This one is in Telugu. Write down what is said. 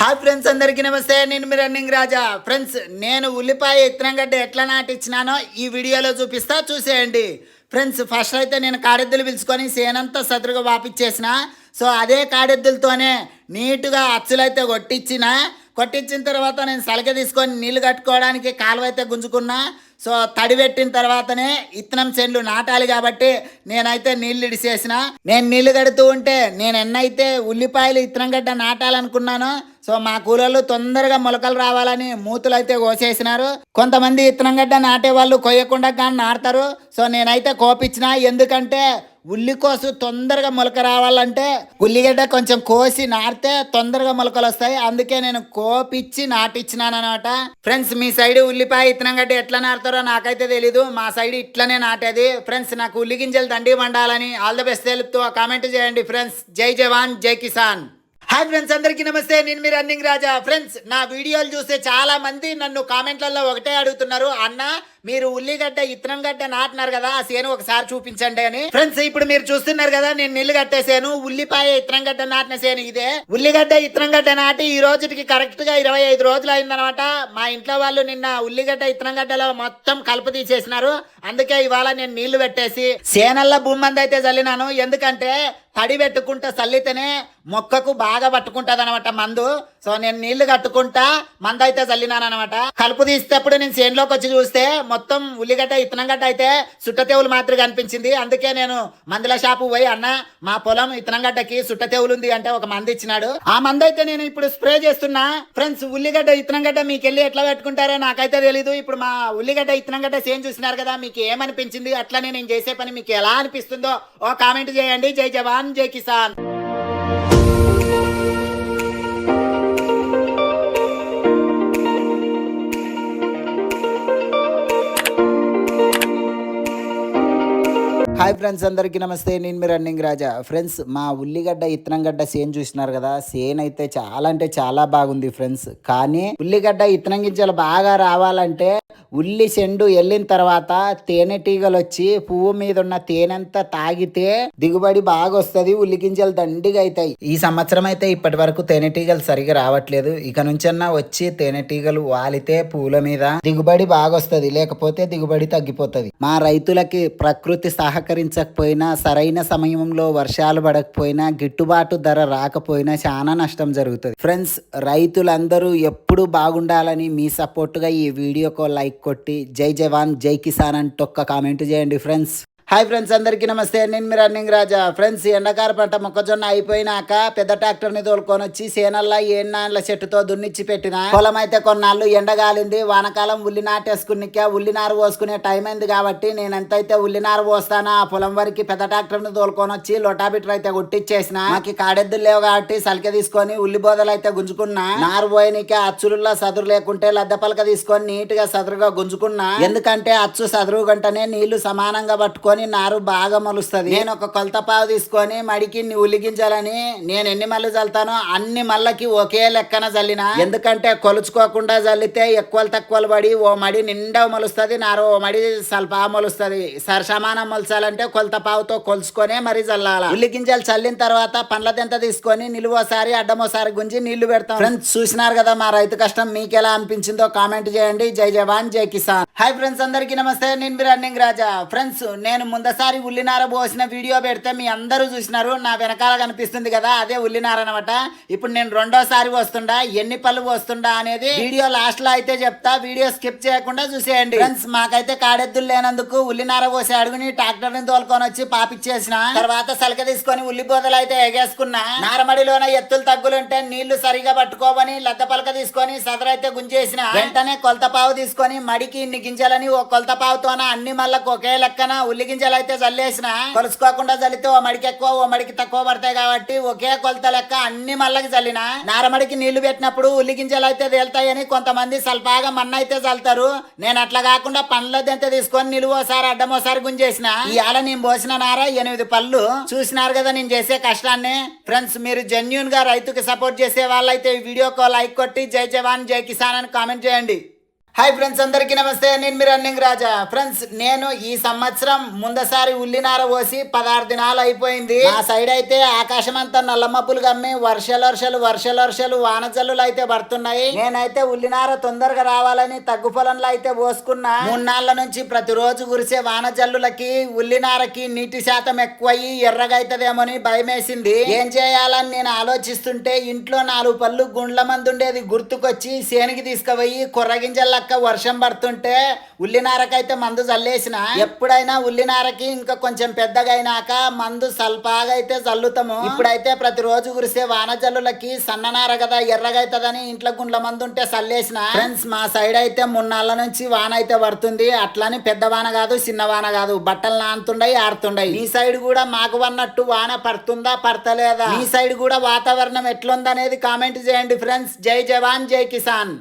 హాయ్ ఫ్రెండ్స్ అందరికీ నమస్తే. నేను మీ రన్నింగ్ రాజా. ఫ్రెండ్స్ నేను ఉల్లిపాయ ఇత్తనంగడ్డ ఎట్లా నాటిచ్చినానో ఈ వీడియోలో చూపిస్తా చూసేయండి. ఫ్రెండ్స్ ఫస్ట్ అయితే నేను కాడెద్దులు పిలుచుకొని సేనంతా సదురుగా వాపిచ్చేసిన. సో అదే కాడెద్దులతోనే నీట్గా అచ్చులైతే కొట్టించిన కొట్టించిన తర్వాత నేను సలక తీసుకొని నీళ్ళు కట్టుకోవడానికి కాలువైతే గుంజుకున్నా. సో తడి పెట్టిన తర్వాతనే ఇత్తనం చెండ్లు నాటాలి కాబట్టి నేనైతే నీళ్ళు ఇడిసేసిన. నేను నీళ్ళు కడుతూ ఉంటే నేను ఎన్నైతే ఉల్లిపాయలు ఇత్తనం గడ్డ నాటాలనుకున్నానో సో మా కూలర్లు తొందరగా మొలకలు రావాలని మూతులు అయితే కోసేసినారు. కొంతమంది ఇత్తనం గడ్డ నాటే వాళ్ళు కొయ్యకుండా కానీ నాడతారు సో నేనైతే కోపించిన ఎందుకంటే ఉల్లి కోసు తొందరగా మొలక రావాలంటే ఉల్లిగడ్డ కొంచెం కోసి నాటితే తొందరగా మొలకలు వస్తాయి. అందుకే నేను కోపిచ్చి నాటిచ్చినాను అనమాట ఫ్రెండ్స్ మీ సైడ్ ఉల్లిపాయ ఇత్తనం గడ్డ ఎట్లా నాటుతారో నాకైతే తెలీదు. మా సైడ్ ఇట్లనే నాటేది. ఫ్రెండ్స్ నాకు ఉల్లి గింజలు దండి వండాలని ఆల్ ద బెస్ట్ తెలుపుతూ కామెంట్ చేయండి. ఫ్రెండ్స్ జై జవాన్ జై కిసాన్. హాయ్ ఫ్రెండ్స్ అందరికీ నమస్తే. నేను మీ రన్నింగ్ రాజా. ఫ్రెండ్స్ నా వీడియోలు చూస్తే చాలా మంది నన్ను కామెంట్లలో ఒకటే అడుగుతున్నారు. అన్న మీరు ఉల్లిగడ్డ ఇత్తనం గడ్డ నాటినారు కదా ఆ సేను ఒకసారి చూపించండి అని. ఫ్రెండ్స్ ఇప్పుడు మీరు చూస్తున్నారు కదా నేను నీళ్ళు కట్టేసాను ఉల్లిపాయ ఇత్తనం గడ్డ నాటిన సేను ఇదే. ఉల్లిగడ్డ ఇత్తనం గడ్డ నాటి ఈ రోజుకి కరెక్ట్గా ఇరవై ఐదు రోజులు అయిందనమాట. మా ఇంట్లో వాళ్ళు నిన్న ఉల్లిగడ్డ ఇత్తనం గడ్డలో మొత్తం కలుపు తీసేసినారు. అందుకే ఇవాళ నేను నీళ్ళు పెట్టేసి సేనల్లో భూమి మంది అయితే చల్లినాను. ఎందుకంటే తడి పెట్టుకుంటే చల్లితేనే మొక్కకు బాగా పట్టుకుంటది అనమాట మందు. సో నేను నీళ్ళు కట్టుకుంటా మందు అయితే చల్లినాను అనమాట కలుపు తీసేటప్పుడు నేను సేన్లోకి వచ్చి చూస్తే మొత్తం ఉల్లిగడ్డ ఇత్తనంగడ్డ అయితే సుట్టతేవులు మాదిరిగా అనిపించింది. అందుకే నేను మందుల షాపు పోయి అన్న మా పొలం ఇత్తనంగడ్డకి సుట్టతేవులు ఉంది అంటే ఒక మంది ఇచ్చినాడు. ఆ మందు అయితే నేను ఇప్పుడు స్ప్రే చేస్తున్నా. ఫ్రెండ్స్ ఉల్లిగడ్డ ఇత్తనంగడ్డ మీకు వెళ్ళి ఎట్లా పెట్టుకుంటారో నాకైతే తెలీదు. ఇప్పుడు మా ఉల్లిగడ్డ ఇత్తనంగడ్డ సేమ్ చూసినారు కదా మీకు ఏమనిపించింది? అట్లనే నేను చేసే పని మీకు ఎలా అనిపిస్తుందో ఓ కామెంట్ చేయండి. జై జవాన్ జై కిసాన్. హాయ్ ఫ్రెండ్స్ అందరికీ నమస్తే. నేను మీ రన్నింగ్ రాజా. ఫ్రెండ్స్ మా ఉల్లిగడ్డ ఇత్తనం గడ్డ సేన్ చూసినారు కదా? సేన్ అయితే చాలా అంటే చాలా బాగుంది ఫ్రెండ్స్. కానీ ఉల్లిగడ్డ ఇత్తనం గింజలు బాగా రావాలంటే ఉల్లి చెండు వెళ్ళిన తర్వాత తేనెటీగలు వచ్చి పువ్వు మీద ఉన్న తేనెంతా తాగితే దిగుబడి బాగా వస్తుంది ఉల్లి గింజలు దండిగా అవుతాయి ఈ సంవత్సరం అయితే ఇప్పటి వరకు తేనెటీగలు సరిగా రావట్లేదు. ఇక నుంచన్నా వచ్చి తేనెటీగలు వాలితే పూల మీద దిగుబడి బాగా వస్తుంది లేకపోతే దిగుబడి తగ్గిపోతుంది. మా రైతులకి ప్రకృతి సహకరించకపోయినా సరైన సమయంలో వర్షాలు పడకపోయినా గిట్టుబాటు ధర రాకపోయినా చాలా నష్టం జరుగుతుంది. ఫ్రెండ్స్ రైతులందరూ ఎప్పుడు బాగుండాలని మీ సపోర్ట్గా ఈ వీడియోకో లైక్ కొట్టి జై జవాన్ జై కిసాన్ అని ఒక్క కామెంట్ చేయండి ఫ్రెండ్స్. హాయ్ ఫ్రెండ్స్ అందరికీ నమస్తే. నేను మీ రన్నింగ్ రాజా. ఫ్రెండ్స్ ఎండాకాల పంట మొక్కజొన్న అయిపోయినాక పెద్ద ట్రాక్టర్ని తోలుకొని వచ్చి సేనల్లా ఏనాళ్ళ చెట్టుతో దున్నిచ్చి పెట్టిన. పొలం అయితే కొన్నాళ్ళు ఎండగాలింది వానకాలం ఉల్లి నాటేసుకునిక ఉల్లి నారు పోసుకునే టైం అయింది కాబట్టి నేను ఎంతైతే ఉల్లి నారు పోస్తానో ఆ పొలం వరకు పెద్ద ట్రాక్టర్ని తోలుకొని వచ్చి లొటాబిటర్ అయితే కొట్టిచ్చేసిన. నాకు కాడెద్దులు లేవు కాబట్టి సలిక తీసుకొని ఉల్లి బోదలు అయితే గుంజుకున్నా. నారు పోయినకే అచ్చులలో సదురు లేకుంటే లద్దె పలక తీసుకొని నీట్గా సదురుగా గుంజుకున్నా. ఎందుకంటే అచ్చు సదురు గంటనే నీళ్ళు సమానంగా పట్టుకొని నారు బాగా మొలుస్తుంది. నేను ఒక కొలత పావు తీసుకొని మడికి ఉలిగించాలని నేను ఎన్ని మళ్ళీ చల్లుతానో అన్ని మళ్ళకి ఒకే లెక్కన చల్లిన. ఎందుకంటే కొలుచుకోకుండా చల్లితే ఎక్కువ తక్కువలు పడి ఓ మడి నిండా మొలుస్తుంది నారు ఓ మడి స్వల్ప మొలుస్తుంది. సరి సమానం మొలచాలంటే కొలత పావుతో కొలుచుకొనే మరి చల్లాల. ఉల్లి గింజలు చల్లిన తర్వాత పండ్ల దెంత తీసుకొని నిలువోసారి అడ్డమోసారి గుంజి నీళ్ళు పెడతాం. ఫ్రెండ్స్ చూసినారు కదా మా రైతు కష్టం మీకు ఎలా అనిపించిందో కామెంట్ చేయండి. జై జవాన్ జై కిసాన్. హాయ్ ఫ్రెండ్స్ అందరికీ నమస్తే. నేను మీ రన్నింగ్ రాజా. ఫ్రెండ్స్ నేను ముందసారి ఉల్లినార పోసిన వీడియో పెడితే మీ అందరూ చూసినారు. నా వెనకాల కనిపిస్తుంది కదా అదే ఉల్లినార అనమాట ఇప్పుడు నేను రెండోసారి వస్తుండా ఎన్ని పళ్ళు వస్తుండా అనేది వీడియో లాస్ట్లో అయితే చెప్తా. వీడియో స్కిప్ చేయకుండా చూసేయండి. ఫ్రెండ్స్ మాకైతే కాడెద్దులు లేనందుకు ఉల్లినార పోసి అడుగుని ట్రాక్టర్ని తోలుకొని వచ్చి పాపిచ్చేసిన. తర్వాత సలిక తీసుకొని ఉల్లి బోదలు అయితే ఎగేసుకున్నా. నారమడిలోన ఎత్తులు తగ్గులుంటే నీళ్ళు సరిగా పట్టుకోవని లద్ద పలక తీసుకొని సదరైతే గుంజేసిన. వెంటనే కొలత పావు తీసుకొని మడికి ఇన్ని గింజలని ఓ కొలత పావుతోన? అన్ని మళ్ళకు ఒకే లెక్కన? ఉల్లి గింజలు అయితే జల్లేసిన? కొలుసుకోకుండా జల్లితే ఓ మడికి ఎక్కువ ఓ మడికి తక్కువ పడతాయి కాబట్టి ఒకే కొలత లెక్క అన్ని మళ్ళకి జల్లిన? నారమడికి నీళ్ళు పెట్టినప్పుడు ఉల్లి గింజలు అయితే తేలుతాయని కొంతమంది సల్పాగా మన్న అయితే చల్లుతారు నేను అట్లా కాకుండా పండ్ల దెంత తీసుకొని నిలువోసారి అడ్డమోసారి గుంజేసిన? ఇవాళ నేను పోసిన నార ఎనిమిది పళ్ళు. చూసినారు కదా నేను చేసే కష్టాన్ని? ఫ్రెండ్స్ మీరు జెన్యున్గా రైతుకి సపోర్ట్ చేసే వాళ్ళైతే ఈ వీడియోకి లైక్ కొట్టి జై జవాన్ జై కిసాన్ అని కామెంట్ చేయండి. హాయ్ ఫ్రెండ్స్ అందరికీ నమస్తే. నేను మీ రన్నింగ్ రాజా. ఫ్రెండ్స్ నేను ఈ సంవత్సరం ముందసారి ఉల్లినార పోసి పదహారు దినాలు అయిపోయింది. ఆ సైడ్ అయితే ఆకాశం అంతా నల్ల మబ్బులు కమ్మి వర్షాలు వర్షాలు వర్షాలు వర్షాలు వానజల్లులు అయితే పడుతున్నాయి. నేనైతే ఉల్లినార తొందరగా రావాలని తగ్గు పొలంలో అయితే పోసుకున్నా. మూడు నాళ్ళ నుంచి ప్రతిరోజు కురిసే వానజల్లులకి ఉల్లినారకి నీటి శాతం ఎక్కువయ్యి ఎర్రగా అవుతుందేమోని భయమేసింది. ఏం చేయాలని నేను ఆలోచిస్తుంటే ఇంట్లో నాలుగు పళ్ళు గుండ్ల మంది ఉండేది గుర్తుకొచ్చి సేనికి తీసుకుపోయి కొర్రగింజల లెక్క వర్షం పడుతుంటే ఉల్లినారకైతే మందు చల్లేసిన ఎప్పుడైనా ఉల్లినారకి ఇంకా కొంచెం పెద్దగా అయినాక మందు సల్పాగా అయితే చల్లుతాము ఇప్పుడైతే ప్రతిరోజు కురిసే వాన జల్లులకి సన్ననార కదా ఎర్రగైతదని ఇంట్లో గుండ్ల మందు ఉంటే చల్లేసిన ఫ్రెండ్స్ మా సైడ్ అయితే మున్నాళ్ళ నుంచి వాన అయితే పడుతుంది. అట్లని పెద్ద వాన కాదు చిన్న వాన కాదు. బట్టలు నానుతుండయి ఆడుతుండయి ఈ సైడ్ కూడా మాకు అన్నట్టు వాన పడుతుందా పడతలేదా? ఈ సైడ్ కూడా వాతావరణం ఎట్లుందనేది కామెంట్ చేయండి ఫ్రెండ్స్. జై జవాన్ జై కిసాన్.